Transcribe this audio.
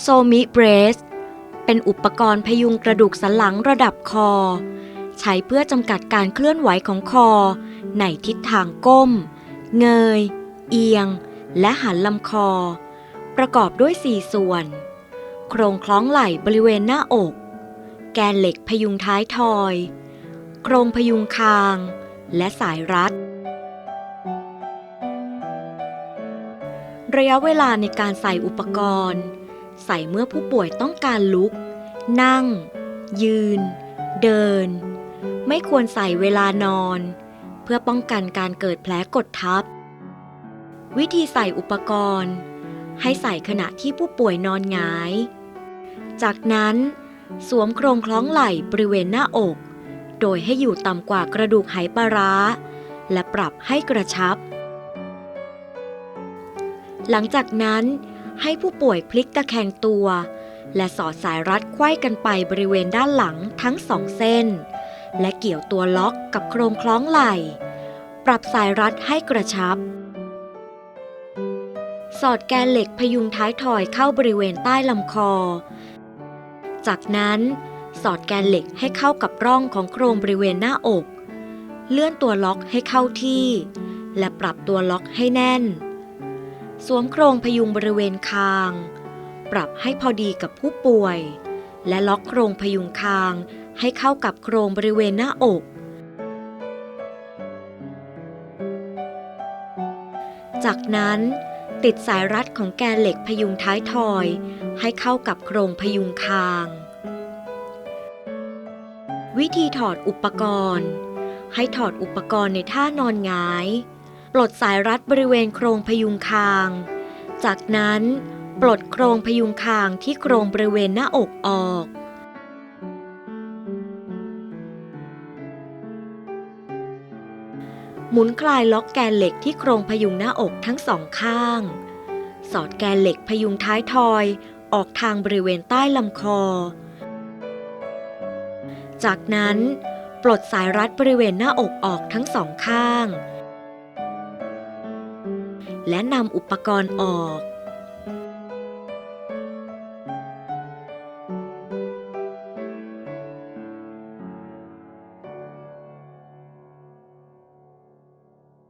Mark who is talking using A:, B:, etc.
A: โซมิเบรส เป็นอุปกรณ์พยุงกระดูกสันหลังระดับคอ ใช้เพื่อจำกัดการเคลื่อนไหวของคอ ในทิศทางก้ม เงย เอียง และหันลำคอ ประกอบด้วย 4 ส่วน โครงคล้องไหล่บริเวณหน้าอก แกนเหล็กพยุงท้ายทอย โครงพยุงคาง และสายรัดระยะเวลาในการใส่อุปกรณ์ ใส่เมื่อผู้ป่วยต้องการลุก นั่ง ยืน เดิน ไม่ควรใส่เวลานอน เพื่อป้องกันการเกิดแผลกดทับ วิธีใส่อุปกรณ์ ให้ใส่ขณะที่ผู้ป่วยนอนหงาย จากนั้น สวมโครงคล้องไหล่บริเวณหน้าอก โดยให้อยู่ต่ำกว่ากระดูกไหปลาร้า และปรับให้กระชับหลังจากนั้น ให้ผู้ป่วยพลิกตะแคงตัว และสอดสายรัดไขว้กันไปบริเวณด้านหลังทั้งสองเส้น และเกี่ยวตัวล็อกกับโครงคล้องไหล่ ปรับสายรัดให้กระชับ สอดแกนเหล็กพยุงท้ายทอยเข้าบริเวณใต้ลำคอ จากนั้นสอดแกนเหล็กให้เข้ากับร่องของโครงบริเวณหน้าอก เลื่อนตัวล็อกให้เข้าที่ และปรับตัวล็อกให้แน่น สวมโครงพยุงบริเวณคาง ปรับให้พอดีกับผู้ป่วย และล็อกโครงพยุงคางให้เข้ากับโครงบริเวณหน้าอก จากนั้นติดสายรัดของแกนเหล็กพยุงท้ายทอย ให้เข้ากับโครงพยุงคาง วิธีถอดอุปกรณ์ ให้ถอดอุปกรณ์ในท่านอนหงาย ลดสายรัดบริเวณโครงพยุงคาง จากนั้น ปลดโครงพยุงคางที่โครงบริเวณหน้าอกออก หมุนคลายล็อกแกนเหล็กที่โครงพยุงหน้าอกทั้งสองข้าง สอดแกนเหล็กพยุงท้ายทอยออกทางบริเวณใต้ลำคอ จากนั้น ปลดสายรัดบริเวณหน้าอกออกทั้งสองข้าง และนำอุปกรณ์ออก